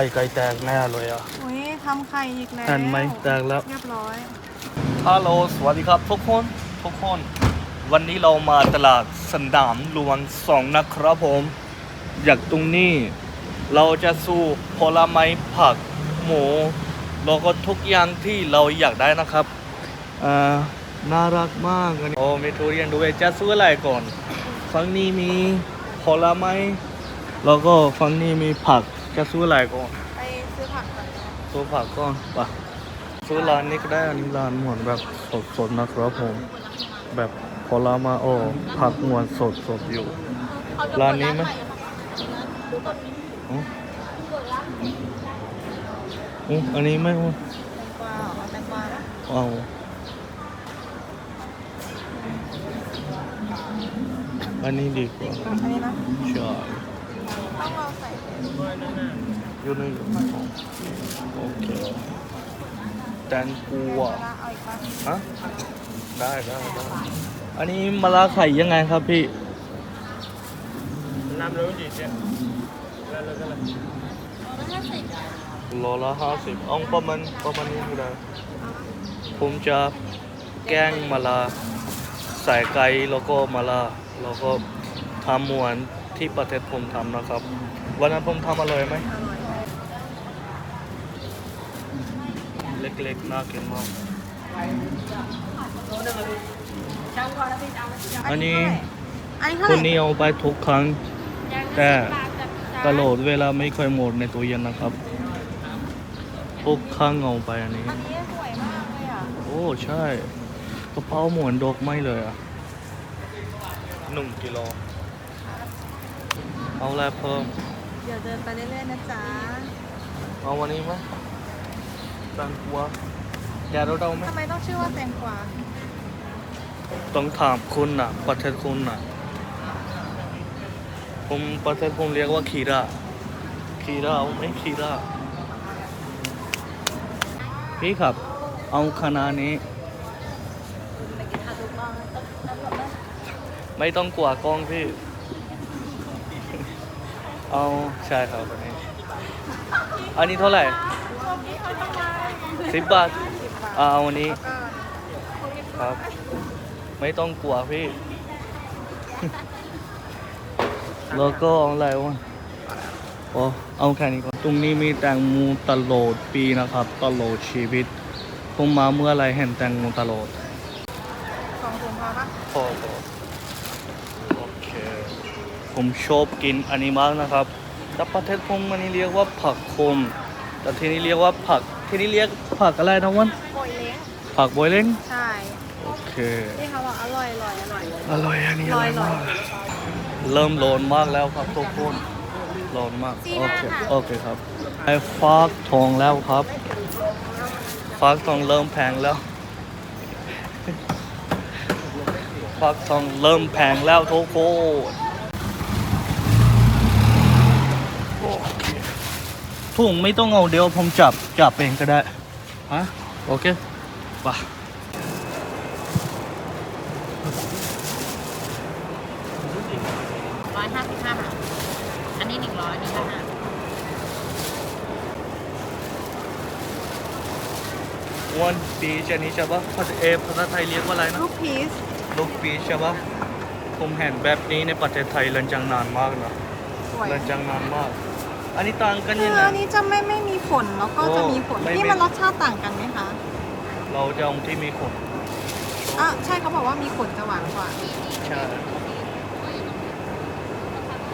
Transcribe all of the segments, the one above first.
ไข่ไก่แตกแน่เลยอะอุ้ยทำไข่อีกแล้วเห็นไหมแตกแล้ว เรียบร้อย ฮัลโหล สวัสดีครับทุกคน ทุกคน วันนี้เรามาตลาดสนามหลวงสองนะครับผมอยากตรงนี้ เราจะสู้ผลไม้ผักหมูแล้วก็ทุกอย่างที่เราอยากได้นะครับอ่าน่ารักมากอันนี้โอ้มีทุเรียนด้วยจะซื้ออะไรก่อน ฝั่งนี้มีผลไม้ แล้วก็ฝั่งนี้มีผัก จะซื้ออะไรก่อนไปซื้อผักก่อนนะซื้อผักก่อนปะซื้อร้านนี้ก็ได้อันนี้ร้านเหมือนแบบสดๆนะครับผม แบบผลไม้โอ้ผักหมวนสดๆอยู่ ร้านนี้ไหมอ๋ออืมอันนี้ไม่เอาแตงกวาเหรอเอาแตงกวาปะเอาอันนี้ดีกว่าอันนี้นะใช่ ต้องเราใส่อยู่ในโอเคแตงกวาละเอาอีกปะฮะได้ได้ได้อันนี้มะระไข่ยังไงครับพี่น้ำร้อนจีเจ๊แล้วแล้วก็เลยโลละห้าสิบเองประมาณประมาณนี้ก็ได้ผมจะแกงมะระใส่ไก่แล้วก็มะระแล้วก็ทำหมวน ที่ประเทศผมทำนะครับ วันนั้นผมทำอร่อยไหมอร่อยเล็กๆน่ากินมากอันนี้อันนี้เท่าคไหนร่นี้เอาไปทุกครั้ง แต่ตลอดเวลาไม่ค่อยหมดในตู้เย็นนะครับทุกครั้งเอาไปอันนี้ อันนี้สวยมากเลยอะ โอ้ใช่กระเพราหมวนดอกไม้เลยอะหนึ่งกิโล เอาอะไรเพิ่มเดี๋ยวเดินไปเรื่อยๆนะจ๊ะเอาวันนี้ไหมตังกัวแกเราเดาไหมทำไมต้องชื่อว่าแตงกวาต้องถามคุณน่ะ ประเทศคุณน่ะ ผมประเทศผมเรียกว่าคีระคีระเอาไหมคีระพี่ครับ เอาคณะนี้ ไม่ต้องกลัวกล้องพี่ เอาใช่ครับอันนี้ อันนี้เท่าไหร่สิบบาทอ่าเอาอันนี้ครับ ไม่ต้องกลัวพี่ แล้วก็เอาอะไรวะโอ้เอาแค่นี้ก่อนตรงนี้มีแตงโมตลอดปีนะครับ ตลอดชีวิตผมมาเมื่อไรเห็นแตงโมตลอดสองถุงพอปะพอพอโอเค ผมชอบกินอันนี้มากนะครับแต่ประเทศผมอันนี้เรียกว่าผักโคม แต่ที่นี่เรียกว่าผักที่นี่เรียกผักอะไรนะวันโปรยเล้งผักบวยเล้งใช่โอเคที่เขาบอกอร่อยอร่อยอร่อยอร่อยอันนี้อลร่ออยยลอมายกเริ่มร้อนมากแล้วครับทุกคนร้อนมากจีโอน่าเคค่ะโอเคครับไอ้ฟักทองแล้วครับฟักทองเริ่มแพงแล้วฟักทองเริ่มแพงแล้วทุกคนโอเค ถุงไม่ต้องเอาเดี๋ยวผมจับจับเองก็ได้ฮะโอเคไปร้อยห้าสิบห้าบาทอันนี้หนึ่งร้อยหนึ่งร้อยห้าวันปีชนี้ใช่ปะภาษาเอภาษาไทยเรียกว่าอะไรนะลูกพีชลูกปีชใช่ปะผมเห็นแบบนี้ในประเทศไทยเรือนจังนานมากนะสวยเรือนจังนานมาก อันนี้ต่างกันคืยังอไง อันนี้จะไม่ไม่มีผลแล้วก็โอ้จะมีผลไม่ที่มีมันรสชาติต่างกันไหมคะเราจะเอาที่มีขนอะใช่เขาบอกว่ามีผลจะหวานกว่าใช่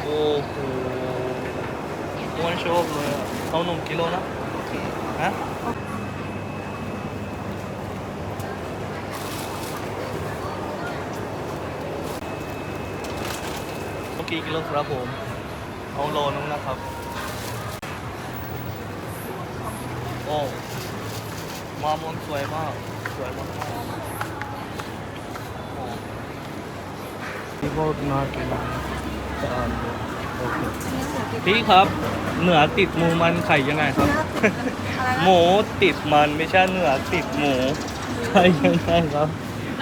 โอ้โหวันชอบเลยอะเอาหนึ่งกิโลนะฮะเมื่อกี้กิโลครับผม เอาโลนึงนะครับ โอ้มามนสวยมาก สวยมากๆโอ้นี่ก็น่ากินสะอาดเลยโอเคพี่ครับ เหนือติดหมูมันไข่ยังไงครับอะไรหมูติดมันไม่ใช่เนื้อติดหมูไข่ยังไงครับ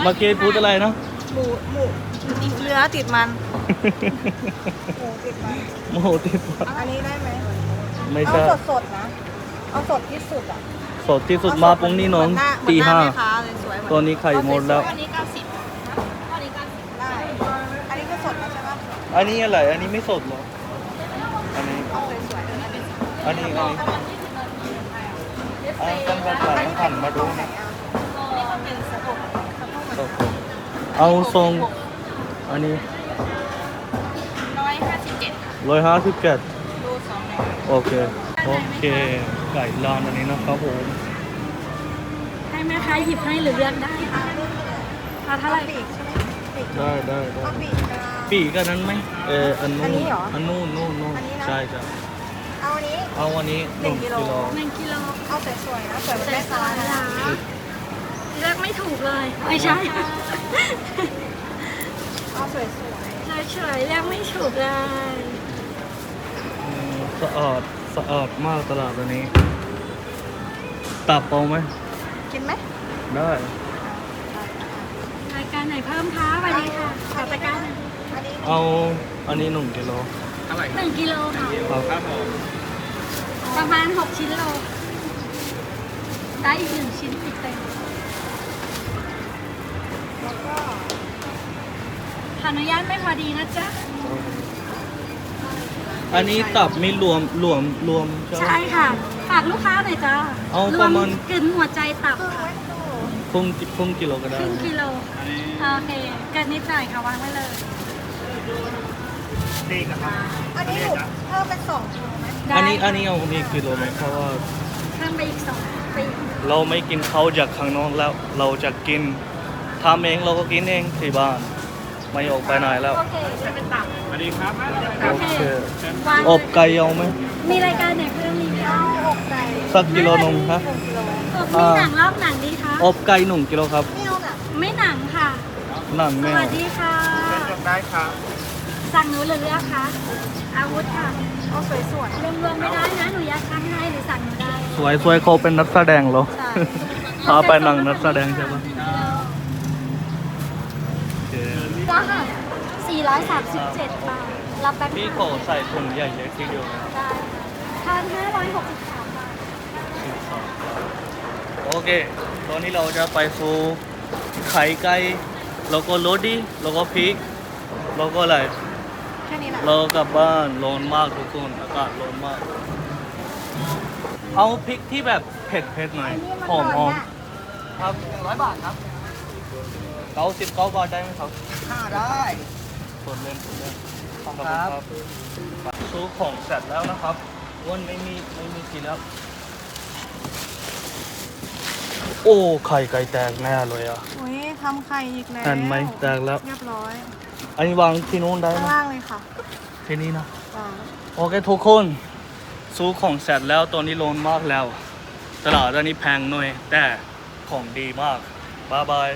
เมื่อกี้พูดอะไรนะหมูหมูเนื้อติดมัน หมูติดมันหมูติดมัน อันนี้ได้ไหมไม่เอาใช่สดสดๆนะ เอาสดที่สุดอะสดที่สุดมาปุ้งนี่น้องเมืตีเมือห้าแม่ค้เลยสวยเหมือนตัวนี้ไข่หมดแล้ว อันนี้เก้าสิบอันนี้เก้าสิบได้ อันนี้ก็สดแล้วใช่ปะอันนี้อะไร อันนี้ไม่สดเหรอ อันนี้ เอาสวยๆเลยนะอันนี้ อันนี้อันต้องการถ่ายหันมาดูนะนี่ก็เป็นสะโพกสะโพกเอาทรง อันนี้ร้อยห้าสิบเจ็ดร้อยห้าสิบเจ็ดดูสองแนวโอเค โอเค ไก่ร้านอันนี้นะครับผมให้แม่ค้าหยิบให้หรือเลือกได้ค่ะเอาเท่าไหร่ปีกใช่ไหมปีกได้ได้ได้เอาปีกกลางปีกอันนั้นไหมเอออันนู้อันนนี้เหรออันนู้นนู้นนู้นอันนี้นะ ใช่ใช่เอาอันนี้ เอาอันนี้หนึ่งกิโล หนึ่งกิโลเอาสวยๆนะสวยเหมือนใจแม่สาค้าระนะ เลือกไม่ถูกเลยไม่ใช่เอาสวยเฉยๆเลือกไม่ถูกเลยอืมสะอาด สะอาดมากตลาดอันนี้ ตับเอาไหมๆกินไหมได้ รายการไหนเพิ่มคะสวัสดีค่ะขอตะกร้ารหนึ่งอันนี้เอาอันนี้หนึ่งกิโลหนึ่งกิโลค่ะครับประมาณหกชิ้นโล ได้อีกหนึ่งชิ้นติดเต็มแล้วก็ขออนุญาตไม่พอดีนะจ๊ะ อันนี้ตับไม่รวมรวมรวมใช่ไหม ใช่ค่ะ ฝากลูกค้าหน่อยจ้าเอารปวระมมาณ กึ่นหัวใจตับครึ่งค่ะไว้ให้ดูครึ่งครึ่งกิโลก็คได้รึ่งกิโลโอเคเกินนิดหน่อยค่ะวางไว้เลยอันนี้หนูเพิ่มเป็นสองกิโลไหมอันนี้ได้อันนี้เอามีกิโลไหมเพราะว่าเพิ่มไปอีกสองไปอีกเราไม่กินเขาจากข้างนอกแล้ว เราจะกินทำเองเราก็กินเองที่บ้าน ไม่ออกไปไหนแล้วโอเคสวัสดีครับโอโอเคเควางอบไก่เอาไหม มีรายการไหนเพิ่มมีไหมเอาอกไก่สักกิโลนมครับหนึ่งกิโลอบมีหนังรอบหนังดีคะอบไก่หนึ่งกิโลครับ ไม่เอาหนักไม่หนังค่ะ หนังสแม่วัสดีค่ะได้ครับสั่งหนูหรือเลือกคะ อาวุธค่ะเอาสวยรวมๆไม่ได้นะ หนูยัดข้างให้หรือสั่งหนูได้สวยสวยเขาเป็นนักแสดงเหรอ พาไปหนังนักแสดงใช่ปะโอเค จ้า437 บาท รับแบงค์พี่ขอใส่ถุงใหญ่ๆทีเดียวนะได้ทาน563 บาท โอเค ตอนนี้เราจะไปสู่ไข่ไก่แล้วก็โรดีแล้วก็พริกแล้วก็อะไรๆแค่นี้แหละเรากลับบ้านร้อนมากทุกคนอากาศร้อนมาก เอาพริกที่แบบเผ็ดเผ็ดๆหน่อยหอมหอมครับร้อยบาทครับ เก้าสิบเก้าบาทได้ไหมครับห้าได้สดเล่นสดเล่นขอบคุณครับซื้อของเสร็จแล้วนะครับอ้วนไม่มีไม่มีกินแล้ว โอ้ไข่ไก่แตกแน่เลยอะ อุ้ยทำไข่อีกแล้วเห็นไหมแตกแล้ว เรียบร้อยอันนี้วางที่นู้นได้ข้างไหมล่างเลยค่ะที่นี่นะ วางโอเคทุกคนซื้อของเสร็จแล้วตอนนี้ร้อนมากแล้ว ตลาดอันนี้แพงหน่อย แต่ของดีมาก บ๊ายบาย